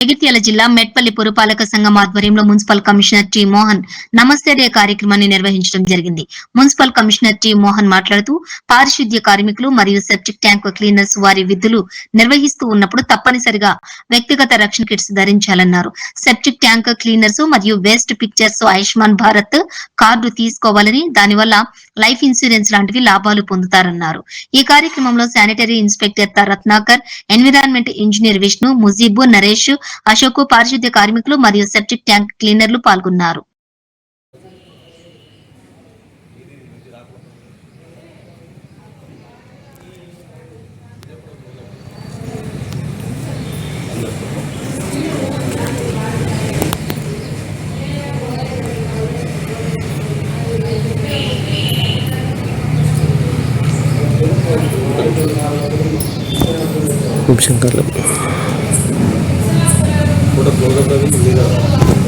జగిత్యాల జిల్లా మెట్పల్లి పురపాలక సంఘం ఆధ్వర్యంలో మున్సిపల్ కమిషనర్ టి మోహన్ నమస్తే డే కార్యక్రమాన్ని నిర్వహించడం జరిగింది. మున్సిపల్ కమిషనర్ టి మోహన్ మాట్లాడుతూ పారిశుద్ధ్య కార్మికులు మరియు సెప్టిక్ ట్యాంక్ క్లీనర్స్ వారి విధులు నిర్వహిస్తూ ఉన్నప్పుడు తప్పనిసరిగా వ్యక్తిగత రక్షణ కిట్స్ ధరించాలన్నారు. సెప్టిక్ ట్యాంక్ క్లీనర్స్ మరియు waste pickers Ayushman Bharat card తీసుకోవాలని దానివల్ల లైఫ్ ఇన్సూరెన్స్ లాంటివి లాభాలు పొందుతారన్నారు. ఈ కార్యక్రమంలో sanitary inspector Ratnakar environment engineer Vishnu Mujeeb Naresh Ashok పారిశుద్ధ్య కార్మికులు మరియు సెప్టిక్ ట్యాంక్ క్లీనర్లు పాల్గొన్నారు. శంకర్లు. Vou dar obrigado.